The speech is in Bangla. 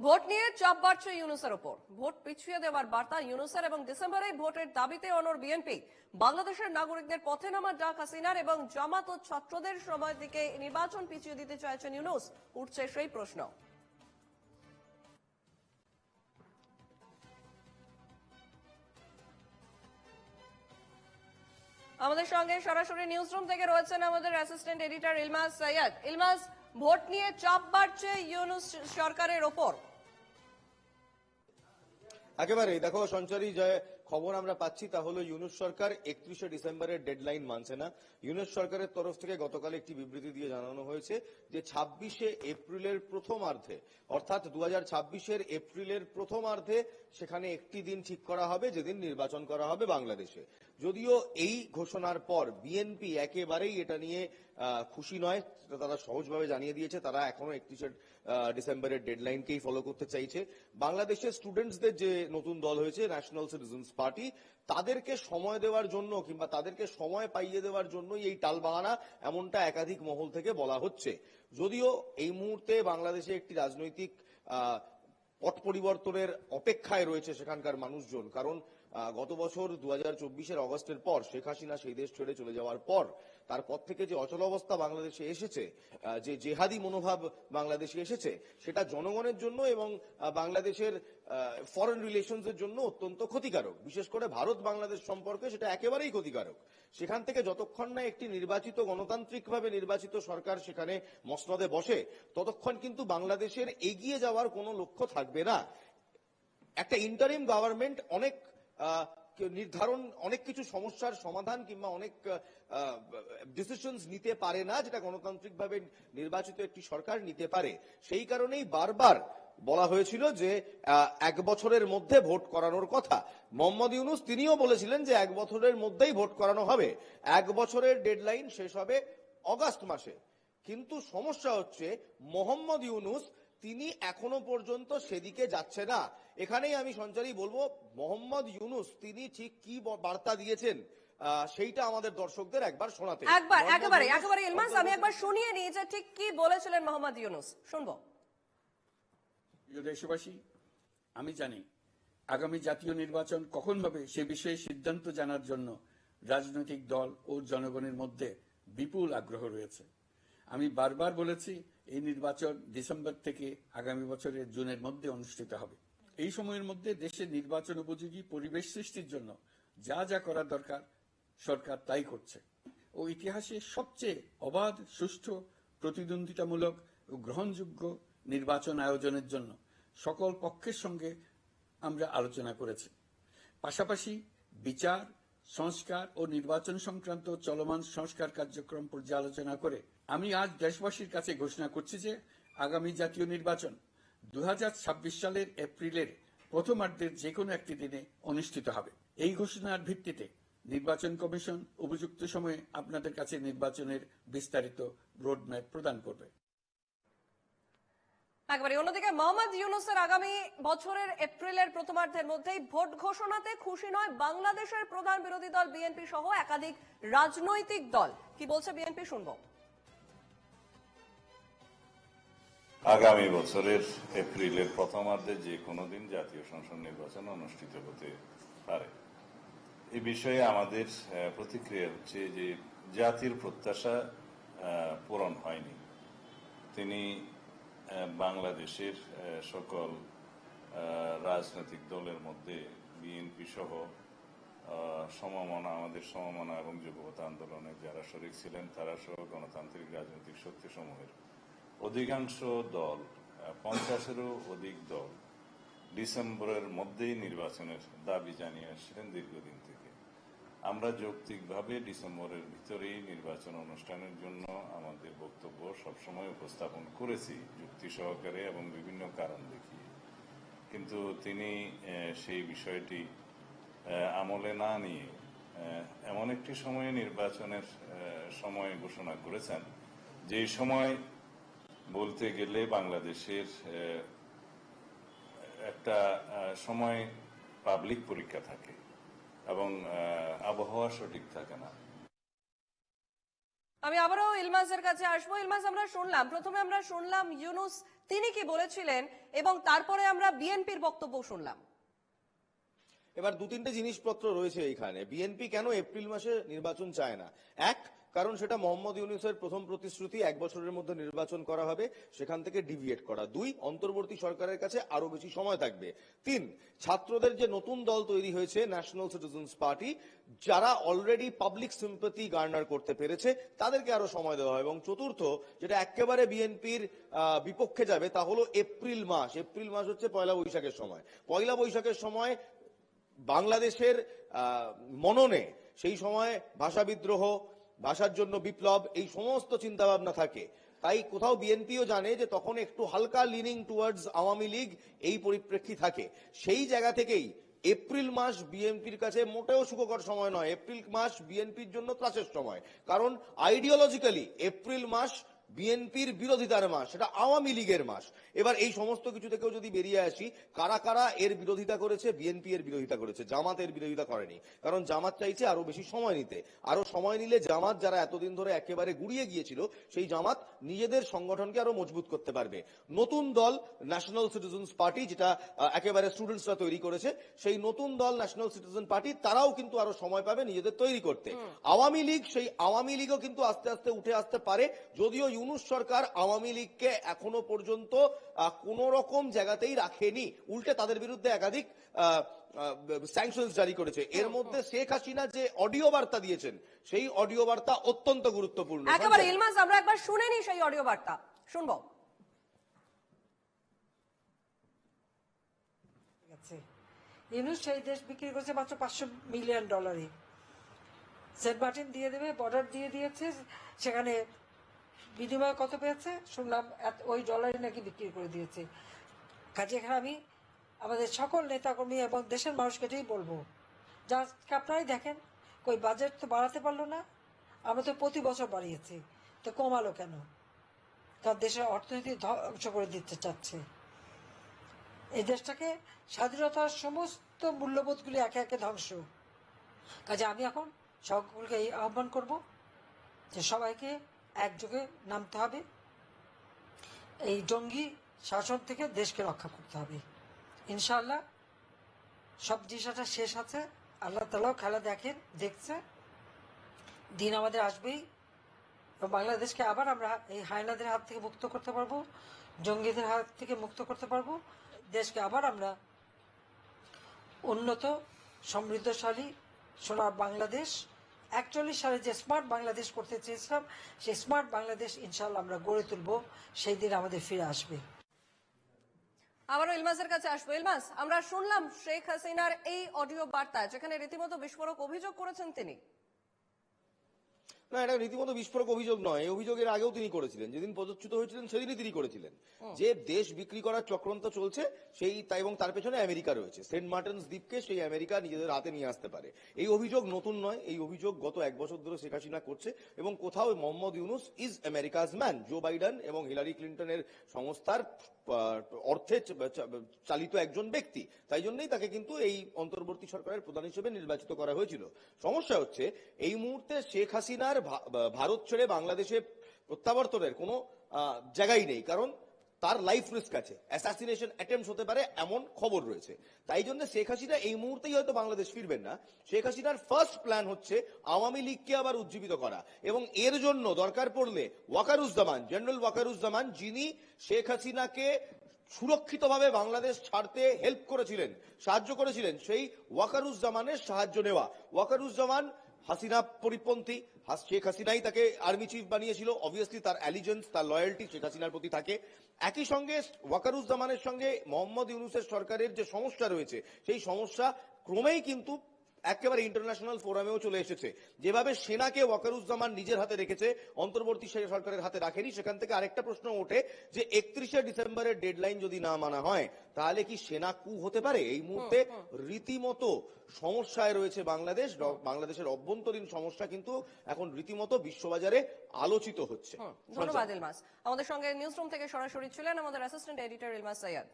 ভোট নিয়ে চাপ বাড়ছে ইউনুসের ওপর। ভোট পিছিয়ে দেওয়ার বার্তা ইউনুসের এবং ডিসেম্বরে ভোটের দাবিতে অনর বিএনপি। বাংলাদেশের নাগরিকদের পথে নামার ডাক হাসিনার এবং জামাত ও ছাত্রদের সময় থেকে নির্বাচন পিছিয়ে দিতে চাইছেন ইউনুস। উঠছে সেই প্রশ্ন। আমাদের সঙ্গে সরাসরি নিউজ রুম থেকে রয়েছেন আমাদের assistant editor Ilmas Syed Ilmas, vote নিয়ে চাপ বাড়ছে ইউনুস সরকারের ওপর। একেবারেই। দেখো, সঞ্চারী, যে খবর আমরা পাচ্ছি তা হলো ইউনুস সরকার একত্রিশে ডিসেম্বরের ডেডলাইন মানছে না। ইউনুস সরকারের তরফ থেকে গতকাল একটি বিবৃতি দিয়ে জানানো হয়েছে যে ছাব্বিশে এপ্রিলের প্রথমার্ধে, অর্থাৎ দু হাজার এপ্রিলের প্রথমার্ধে সেখানে একটি দিন ঠিক করা হবে, যেদিন নির্বাচন করা হবে বাংলাদেশে। যদিও এই ঘোষণার পর বিএনপি একেবারেই এটা নিয়ে খুশি নয়। সেটা তারা সহজভাবে জানিয়ে দিয়েছে। তারা এখনও একত্রিশে ডিসেম্বরের ডেডলাইনকেই ফলো করতে চাইছে। বাংলাদেশের স্টুডেন্টসদের যে নতুন দল হয়েছে ন্যাশনাল সিটিজেন্স পার্টি তাদেরকে সময় দেওয়ার জন্য কিংবা তাদেরকে সময় পাইয়ে দেওয়ার জন্যই এই টালবাহানা এমনটা একাধিক মহল থেকে বলা হচ্ছে। যদিও এই মুহূর্তে বাংলাদেশে একটি রাজনৈতিক পট পরিবর্তনের অপেক্ষায় রয়েছে সেখানকার মানুষজন। কারণ গত বছর দু হাজার চব্বিশের অগস্টের পর শেখ হাসিনা সেই দেশ ছেড়ে চলে যাওয়ার পর, তারপর থেকে যে অচল অবস্থা বাংলাদেশে এসেছে যে জেহাদি মনোভাব বাংলাদেশে এসেছে, সেটা জনগণের জন্য এবং বাংলাদেশের ফরেন রিলেশনস এর জন্য অত্যন্ত ক্ষতিকারক। বিশেষ করে ভারত বাংলাদেশ সম্পর্কে সেটা একেবারেই ক্ষতিকারক। সেখান থেকে যতক্ষণ না একটি নির্বাচিত গণতান্ত্রিকভাবে নির্বাচিত সরকার সেখানে মসনদে বসে, ততক্ষণ কিন্তু বাংলাদেশের এগিয়ে যাওয়ার কোনো লক্ষ্য থাকবে না। একটা ইন্টারিম গভর্নমেন্ট অনেক নির্ধারণ অনেক কিছু সমস্যার সমাধান কিংবা অনেক ডিসিশনস নিতে পারে না, যেটা গণতান্ত্রিকভাবে নির্বাচিত একটি সরকার নিতে পারে। সেই কারণেই বারবার বলা হয়েছিল যে এক বছরের মধ্যে ভোট করানোর কথা। মোহাম্মদ ইউনুস তিনিও বলেছিলেন যে, এক বছরের মধ্যেই ভোট করানো হবে। এক বছরের ডেডলাইন শেষ হবে অগাস্ট মাসে। কিন্তু সমস্যা হচ্ছে, মোহাম্মদ ইউনুস তিনি এখনও পর্যন্ত সেদিকে যাচ্ছে না। এখানেই আমি সঞ্চারী বলব মোহাম্মদ ইউনুস তিনি ঠিক কি বার্তা দিয়েছেন সেইটা আমাদের দর্শকদের একবার শোনাতে। একবার একেবারে একেবারে ইলমাস আমি একবার শুনিয়ে নিই যে ঠিক কি বলেছিলেন মোহাম্মদ ইউনুস। শুনব। প্রিয় দেশবাসী আমি জানি আগামী জাতীয় নির্বাচন কখন হবে সে বিষয়ে সিদ্ধান্ত জানার জন্য রাজনৈতিক দল ও জনগণের মধ্যে বিপুল আগ্রহ রয়েছে। আমি বারবার বলেছি, এই নির্বাচন ডিসেম্বর থেকে আগামী বছরের জুনের মধ্যে অনুষ্ঠিত হবে। এই সময়ের মধ্যে দেশের নির্বাচন উপযোগী পরিবেশ সৃষ্টির জন্য যা যা করার দরকার, সরকার তাই করছে। ও ইতিহাসে সবচেয়ে অবাধ, সুষ্ঠু, প্রতিদ্বন্দ্বিতামূলক ও গ্রহণযোগ্য নির্বাচন আয়োজনের জন্য সকল পক্ষের সঙ্গে আমরা আলোচনা করেছি। পাশাপাশি বিচার, সংস্কার ও নির্বাচন সংক্রান্ত চলমান সংস্কার কার্যক্রম পর্যালোচনা করে আমি আজ দেশবাসীর কাছে ঘোষণা করছি যে আগামী জাতীয় নির্বাচন দু সালের এপ্রিলের প্রথমার্ধের যে কোনো একটি দিনে অনুষ্ঠিত হবে। এই ঘোষণার ভিত্তিতে নির্বাচন কমিশন উপযুক্ত সময়ে আপনাদের কাছে নির্বাচনের বিস্তারিত রোডম্যাপ প্রদান করবে। একেবারে অন্যদিকে মোহাম্মদ ইউনুসের আগামী বছরের এপ্রিলের প্রথমার্ধের মধ্যেই ভোট ঘোষণাতে খুশি নয় বাংলাদেশের প্রধান বিরোধী দল বিএনপি সহ একাধিক রাজনৈতিক দল। কি বলছে বিএনপি শুনব। আগামী বছরের এপ্রিলের প্রথমার্ধে যে কোনো দিন জাতীয় সংসদ নির্বাচন অনুষ্ঠিত হতে পারে। এ বিষয়ে আমাদের প্রতিক্রিয়া হচ্ছে যে জাতির প্রত্যাশা পূরণ হয়নি। তিনি বাংলাদেশের সকল রাজনৈতিক দলের মধ্যে বিএনপি সহ সমমনা, আমাদের সমমনা এবং যুবকতা আন্দোলনে যারা শরিক ছিলেন, তারা সহ গণতান্ত্রিক রাজনৈতিক শক্তি সমূহের অধিকাংশ দল পঞ্চাশেরও অধিক দল ডিসেম্বরের মধ্যেই নির্বাচনের দাবি জানিয়ে আসছিলেন দীর্ঘদিন থেকে। আমরা যৌক্তিকভাবে ডিসেম্বরের ভিতরেই নির্বাচন অনুষ্ঠানের জন্য আমাদের বক্তব্য সবসময় উপস্থাপন করেছি, যুক্তি সহকারে এবং বিভিন্ন কারণ দেখিয়ে। কিন্তু তিনি সেই বিষয়টি আমলে না নিয়ে এমন একটি সময়ে নির্বাচনের সময় ঘোষণা করেছেন যে সময় বলতে গেলে বাংলাদেশের একটা সময় পাবলিক পরীক্ষা থাকে এবং আবহাওয়া সঠিক থাকে না। আমি আবারও ইলমাসের কাছে আসব। ইলমাস আমরা শুনলাম। প্রথমে আমরা শুনলাম ইউনুস তিনি কি বলেছিলেন এবং তারপরে আমরা বিএনপির বক্তব্য শুনলাম। এবার দু তিনটে জিনিসপত্র রয়েছে এইখানে বিএনপি কেন এপ্রিল মাসে নির্বাচন চায় না? এক কারণ সেটা মোহাম্মদ ইউনুসের প্রথম প্রতিশ্রুতি, এক বছরের মধ্যে নির্বাচন করা হবে, সেখান থেকে ডিভিয়েট করা। দুই, অন্তর্বর্তী সরকারের কাছে আরও বেশি সময় থাকবে। তিন, ছাত্রদের যে নতুন দল তৈরি হয়েছে ন্যাশনাল সিটিজেন্স পার্টি যারা অলরেডি পাবলিক সিম্পতি গার্নার করতে পেরেছে, তাদেরকে আরও সময় দেওয়া হয় এবং চতুর্থ, যেটা একেবারে বিএনপির বিপক্ষে যাবে, তা হলো এপ্রিল মাস। এপ্রিল মাস হচ্ছে পয়লা বৈশাখের সময়। পয়লা বৈশাখের সময় বাংলাদেশের মননে সেই সময় ভাষা বিদ্রোহ ভাষার জন্য বিপ্লব, এই সমস্ত চিন্তাভাবনা থাকে। তাই কোথাও বিএনপিও জানে যে তখন একটু হালকা লিনিং টুয়ার্ডস আওয়ামী লীগ এই পরিপ্রেক্ষিত থাকে। সেই জায়গা থেকেই এপ্রিল মাস বিএনপির কাছে মোটেও সুখকর সময় নয়। এপ্রিল মাস বিএনপির জন্য ত্রাসের সময়। কারণ আইডিওলজিক্যালি এপ্রিল মাস বিএনপির বিরোধিতার মাস সেটা আওয়ামী লীগের মাস। এবার এই সমস্ত কিছু থেকেও যদি বেরিয়ে আসি কারা কারা এর বিরোধিতা করেছে? বিএনপি এর বিরোধিতা করেছে জামাত এর বিরোধিতা করেনি। কারণ জামাত চাইছে আরও বেশি সময় নিতে। আরও সময় নিলে জামাত যারা এতদিন ধরে একেবারে গুড়িয়ে গিয়েছিল সেই জামাত নিজেদের সংগঠনকে আরও মজবুত করতে পারবে। নতুন দল ন্যাশনাল সিটিজেন্স পার্টি যেটা একেবারে স্টুডেন্টসরা তৈরি করেছে সেই নতুন দল ন্যাশনাল সিটিজেন পার্টি তারাও কিন্তু আরও সময় পাবে নিজেদের তৈরি করতে। আওয়ামী লীগ সেই আওয়ামী লীগও কিন্তু আস্তে আস্তে উঠে আসতে পারে যদিও ইউনুস সরকার আওয়ামী লীগকে এখনও পর্যন্ত কোন রকম জায়গাতেই রাখেনি। উল্টে তাদের বিরুদ্ধে একাধিক স্যাংশনস জারি করেছে। এর মধ্যে শেখ হাসিনা যে অডিও বার্তা দিয়েছেন সেই অডিও বার্তা অত্যন্ত গুরুত্বপূর্ণ। একেবারে ইলমাস আমরা একবার শুনে নি সেই অডিও বার্তা। শুনব। ইউনুস সেই দেশ বিক্রি করেছে মাত্র পাঁচশো মিলিয়ন ডলারে। সেন্ট মার্টিন দিয়ে দেবে বর্ডার দিয়ে দিয়েছে সেখানে বিনিময় কত পেয়েছে? শুনলাম ওই ডলারে নাকি বিক্রি করে দিয়েছে। কাজে এখানে আমি আমাদের সকল নেতাকর্মী এবং দেশের মানুষকে এটাই বলব। যা আপনারাই দেখেন, কই বাজেট তো বাড়াতে পারল না, আমরা তো প্রতি বছর বাড়িয়েছি, তো কমালো কেন? তার দেশের অর্থনীতি ধ্বংস করে দিতে চাচ্ছে। এই দেশটাকে স্বাধীনতার সমস্ত মূল্যবোধগুলি একে একে ধ্বংস। কাজে আমি এখন সকলকে এই আহ্বান করব যে সবাইকে একযোগে নামতে হবে। এই জঙ্গি শাসন থেকে দেশকে রক্ষা করতে হবে। ইনশাআল্লাহ সব জিনিসটা শেষ আছে। আল্লাহ তালাও খেলা দেখেন, দেখছে। দিন আমাদের আসবেই। বাংলাদেশকে আবার আমরা এই হায়নাদের হাত থেকে মুক্ত করতে পারব, জঙ্গিদের হাত থেকে মুক্ত করতে পারব। দেশকে আবার আমরা উন্নত, সমৃদ্ধশালী, সোনার বাংলাদেশ একচল্লিশ সালে যে স্মার্ট বাংলাদেশ করতে চেয়েছিলাম, সেই স্মার্ট বাংলাদেশ ইনশাল্লাহ আমরা গড়ে তুলবো। সেই দিন আমাদের ফিরে আসবে। আবারও ইলমাসের কাছে আসব। ইলমাস, আমরা শুনলাম শেখ হাসিনার এই অডিও বার্তা, যেখানে রীতিমতো বিস্ফোরক অভিযোগ করেছেন তিনি। না এটা রীতিমতো বিস্ফোরক অভিযোগ নয়। এই অভিযোগের আগেও তিনি করেছিলেন। যেদিন পদচ্যুত হয়েছিলেন সেদিনই তিনি করেছিলেন। যে দেশ বিক্রি করার চক্রান্ত চলছে সেই তাই এবং তার পেছনে আমেরিকা রয়েছে। সেন্ট মার্টিনস দ্বীপকে সেই আমেরিকা নিজেদের হাতে নিয়ে আসতে পারে। এই অভিযোগ নতুন নয়। এই অভিযোগ গত এক বছর ধরে শেখ হাসিনা করছে এবং কোথাও Mohammad Yunus is America's man. Joe Biden এবং হিলারি ক্লিন্টনের সংস্থার অর্থে চালিত একজন ব্যক্তি। তাই জন্যই তাকে কিন্তু এই অন্তর্বর্তী সরকারের প্রধান হিসেবে নির্বাচিত করা হয়েছিল। সমস্যা হচ্ছে এই মুহূর্তে শেখ হাসিনার ভারত ছেড়ে বাংলাদেশে প্রত্যাবর্তনের কোনো জায়গাই নেই। কারণ তার লাইফ রিস্ক আছে। অ্যাসাসিনেশন অ্যাটেম্প হতে পারে, এমন খবর রয়েছে। তাই জন্য শেখ হাসিনা এই মুহূর্তেই হয়তো বাংলাদেশ ফিরবেন না। শেখ হাসিনার ফার্স্ট প্ল্যান হচ্ছে আওয়ামী লীগকে আবার উজ্জীবিত করা। এবং এর জন্য দরকার পড়লে ওয়াকারুজ্জামান জেনারেল ওয়াকারুজ্জামান, যিনি শেখ হাসিনাকে সুরক্ষিতভাবে বাংলাদেশ ছাড়তে হেল্প করেছিলেন, সাহায্য করেছিলেন, সেই ওয়াকারুজ্জামানের সাহায্য নেওয়া। ওয়াকারুজ্জামান হাসিনা পরিপন্থী। শেখ হাসিনাই তাকে আর্মি চিফ বানিয়েছিল। অবভিয়াসলি তার অ্যালিজেন্স তার লয়্যালটি শেখ হাসিনার প্রতি থাকে। একই সঙ্গে ওয়াকারুজ্জামানের সঙ্গে মোহাম্মদ ইউনুসের সরকারের যে সমস্যা রয়েছে, সেই সমস্যা ক্রমেই কিন্তু একেবারে ইন্টারন্যাশনাল ফোরামেও চলে এসেছে। যেভাবে সেনাকে ওয়াকারুজ্জামান নিজের হাতে রেখেছে অন্তর্বর্তী সরকারের হাতে রাখেনি সেখান থেকে আরেকটা প্রশ্ন ওঠে যে একত্রিশে ডিসেম্বরের ডেডলাইন যদি না মানা হয় তাহলে কি সেনা কু হতে পারে? এই মুহূর্তে রীতিমতো সমস্যায় রয়েছে বাংলাদেশ বাংলাদেশের অভ্যন্তরীণ সমস্যা কিন্তু এখন রীতিমতো বিশ্ববাজারে আলোচিত হচ্ছে। ধন্যবাদ ইলমাস আমাদের সঙ্গে নিউজ রুম থেকে সরাসরি ছিলেন আমাদের অ্যাসিস্ট্যান্ট এডিটর ইলমাস সৈয়দ